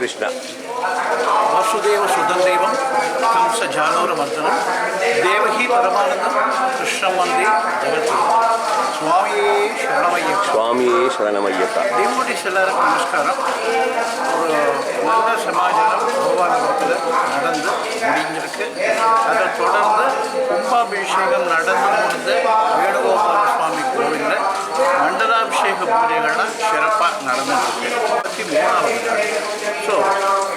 శ్రీకృష్ణ. వాసుదేవ సుధందైవం కంస జానూర మర్దనం దేవహి పరమానందం కృష్ణ మంది జగద్గురు சுவாமியே சரணமையப்பா சுவாமியே சரணமையப்பா டிவோட்டிஸ் எல்லாருக்கும் நமஸ்காரம் ஒரு நல்ல சமாச்சாரம் கோபாலபுரத்தில் நடந்து முடிஞ்சிருக்கு அதை தொடர்ந்து கும்பாபிஷேகம் நடந்து முடிந்த வேணுகோபால சுவாமி கோவிலில் மண்டலாபிஷேக பூஜைகள்லாம் சிறப்பாக நடந்துருக்கு இருபத்தி மூணாவது ஸோ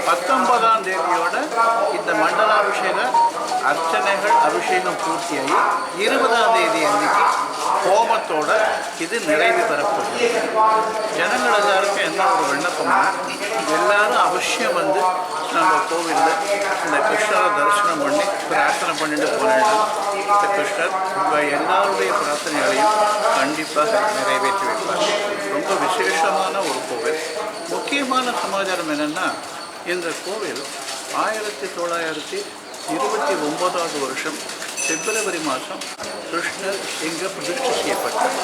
பத்தொன்பதாம் தேதியோட இந்த மண்டலாபிஷேக அர்ச்சனைகள் அபிஷேகம் பூர்த்தியாகி இருபதாம் தேதி அன்னைக்கு ஹோமத்தோட இது நிறைவு பெறப்படுகிறது ஜனங்கள் எல்லாருக்கும் என்ன ஒரு விண்ணப்பம்னா எல்லாரும் அவசியம் வந்து நம்ம கோவிலில் இந்த கிருஷ்ணரை தரிசனம் பண்ணி பிரார்த்தனை பண்ணிட்டு போனேன்னா இந்த கிருஷ்ணர் உங்கள் எல்லாருடைய பிரார்த்தனைகளையும் கண்டிப்பாக நிறைவேற்றி வைப்பார். ரொம்ப விசேஷமான ஒரு கோவில். முக்கியமான சமாச்சாரம் என்னென்னா இந்த கோவில் ஆயிரத்தி தொள்ளாயிரத்தி இருபத்தி ஒன்பதாவது வருஷம் பிப்ரவரி மாதம் கிருஷ்ணர் இங்கே பிரதிஷ்டை செய்யப்பட்டார்.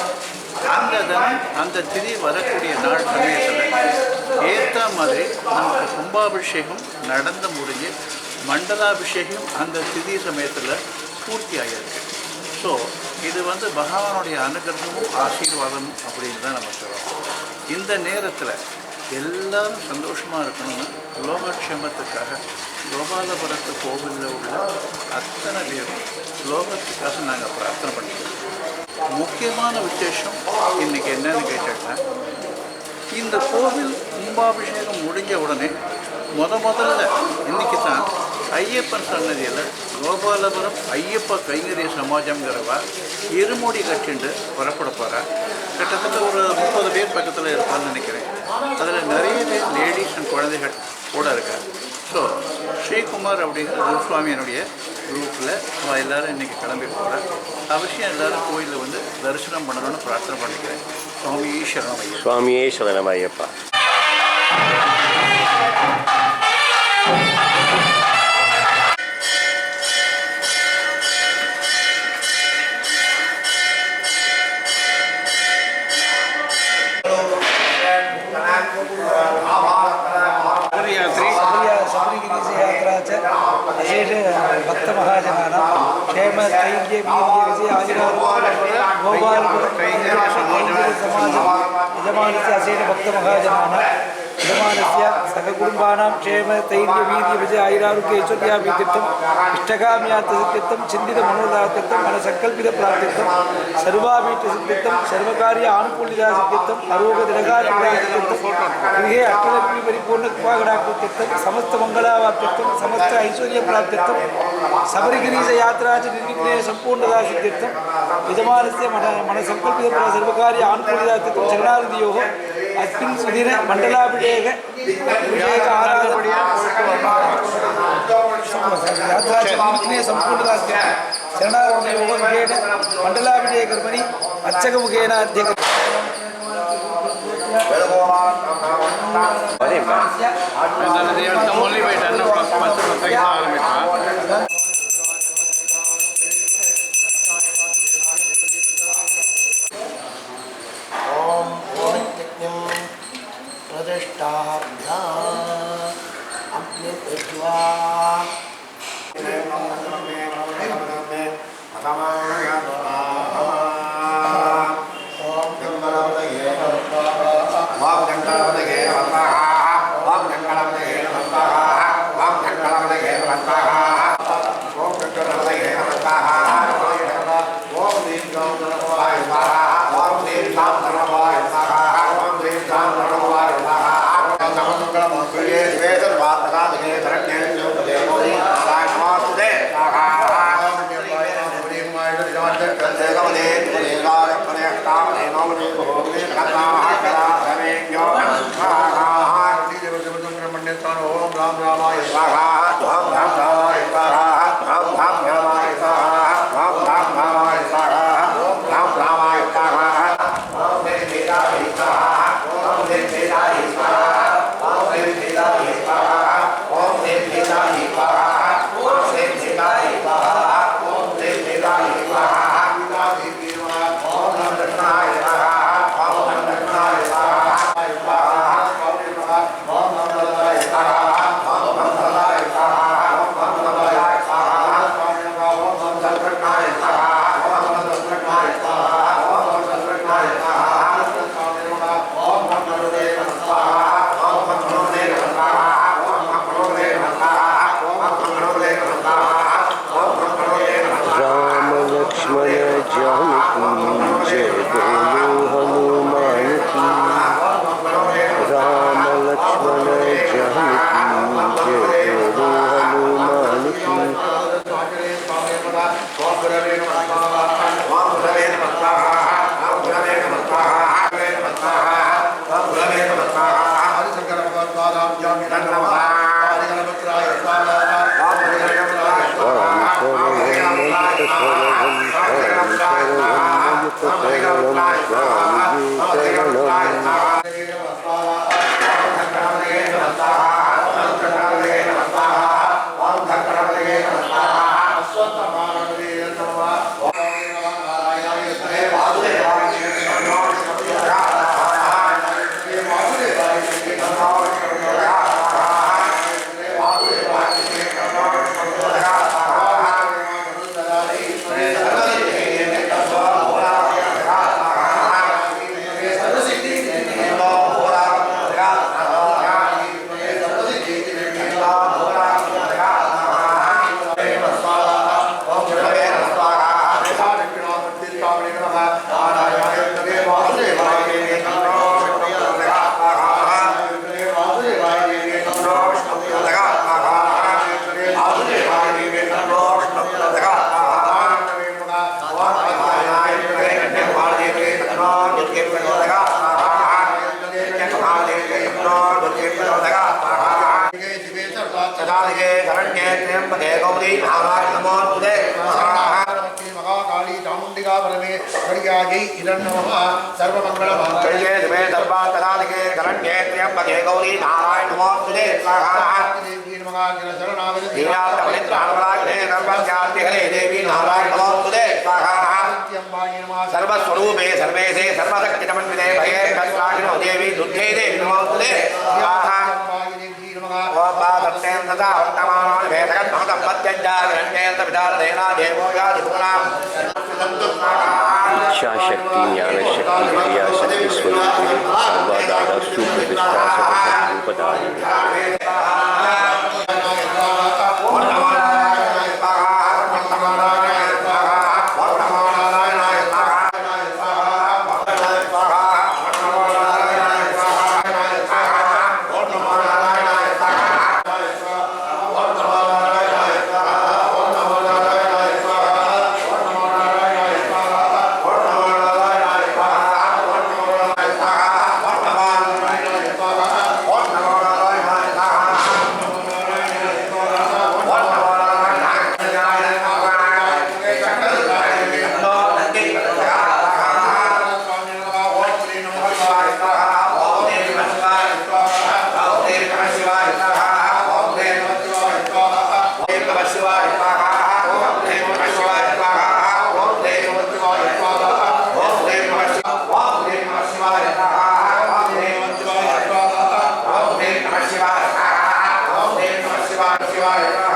அந்த தினம் அந்த திதி வரக்கூடிய நாள் சமயத்தில் ஏற்ற மாதிரி நமக்கு கும்பாபிஷேகம் நடந்து முடிஞ்சு மண்டலாபிஷேகம் அந்த திதி சமயத்தில் பூர்த்தி ஆகியிருக்கு ஸோ இது வந்து பகவானுடைய அனுகிரகமும் ஆசீர்வாதமும் அப்படின்னு தான் நம்ம சொல்கிறோம் இந்த நேரத்தில் எல்லாரும் சந்தோஷமாக இருக்கணும்னு லோகக்ஷேமத்துக்காக கோபாலபுரத்து கோவிலில் உள்ள அத்தனை பேரும் லோகத்துக்காக நாங்கள் பிரார்த்தனை பண்ணிக்கிறோம். முக்கியமான விசேஷம் இன்னைக்கு என்னன்னு கேட்டீங்கன்னா இந்த கோவில் கும்பாபிஷேகம் முடிஞ்ச உடனே முத முதல்ல இன்றைக்கி தான் ஐயப்பன் சன்னதியில் கோபாலபுரம் ஐயப்ப கைங்கரிய சமாஜம்ங்கிறவா இருமுடி கட்டிண்டு புறப்பட போகிறா கிட்டத்தட்ட ஒரு முப்பது பேர் பக்கத்தில் இருப்பான்னு நினைக்கிறேன். அதில் நிறைய பேர் லேடிஸ் அண்ட் குழந்தைகள் கூட இருக்கார். ஸோ ஸ்ரீகுமார் அப்படிங்கிற குருசுவாமியினுடைய குரூப்பில் நான் எல்லோரும் இன்றைக்கி கிளம்பி போகிறேன் அவசியம் எல்லாரும் கோயிலில் வந்து தரிசனம் பண்ணணும்னு பிரார்த்தனை பண்ணிக்கிறேன். சுவாமி சுவாமியே ஐயா. சுவாமியே சரணமையப்பா यात्रा च अशेष भक्त महाजनानां क्षेम स्थैर्य वीर्य विजय आयुरारोग्य गोपाल कैङ्कर्य समाज यजमानस्य अशेष भक्त महाजनानां यजमानस्य सककुटुम्बानां क्षेम स्थैर्य वीर्य विजय आयुरारोग्य ऐश्वर्याभिवृद्धिर्थम् इष्टकाम्यार्थसिद्ध्यर्थं चिन्तितमनोदात्यर्थं मनसङ्कल्पितप्राप्त्यर्थं सर्वाभीष्टसिद्ध्यर्थं सर्वकार्य आनुकूल्यतासिद्ध्यर्थम् आरोग्यदृढकार्यसिद्ध्यर्थं गृहे अष्टलक्ष्मी परिपूर्णकृपागणाकृत्यर्थं समस्तमङ्गलावाप्त्यर्थं समस्त ऐश्वर्यप्राप्त्यर्थं शबरिगिरीशयात्रा च निर्विघ्ने सम्पूर्णतासिद्ध्यर्थं यजमानस्य मन मनसङ्कल्पित सर्वकार्य आनुकूल्यतात्यर्थं शरणागतियोः அக்கின் சுதிர மண்டலாபிஷேக ஆராதனையே சம்பூர்ணதாஸ்தி சரணாரோகேட மண்டலாபிஷேகர்மணி அர்ச்சக முகேன அத்தியக ಆತ್ಮದಲ್ಲಿ ತಮ್ಮಲ್ಲಿ ಬೈಟ್ प्रतिष्ठाभ्या अग्निर्ज्वा Bye. سروسے سروسے سروسے دیوی دے دیوی نمو ओपादत्तेन तथा वर्तमानान् वेदकन्महदम्पत्यञ्जागरण्येन विदारदेना देवो यादिपुनाम् इच्छाशक्ति ज्ञानशक्ति क्रियाशक्ति स्वरूपिणी सर्वदादा सुप्रतिष्ठा रूपदायिनी vai.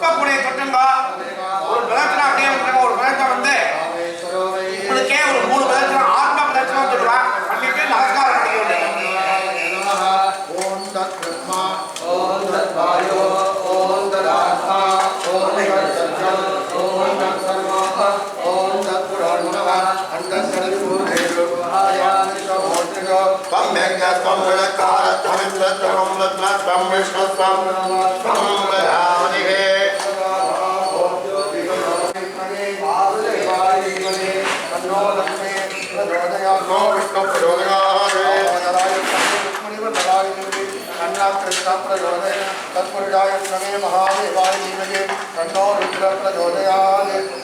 உட்கக்கூடிய தொட்டுங்க. ஒரு விளக்கணம் அப்படியே ஒரு விளக்கம் வந்து உங்களுக்கே ஒரு மூணு விளக்கம் ஆத்ம விளக்கம் சொல்லுவேன் பண்ணிட்டு நமஸ்காரம் ம் ஓம் தத் பிரம்மா ஓம் لویا لمن پرچوائے مہادی اینڈ مش پرچویا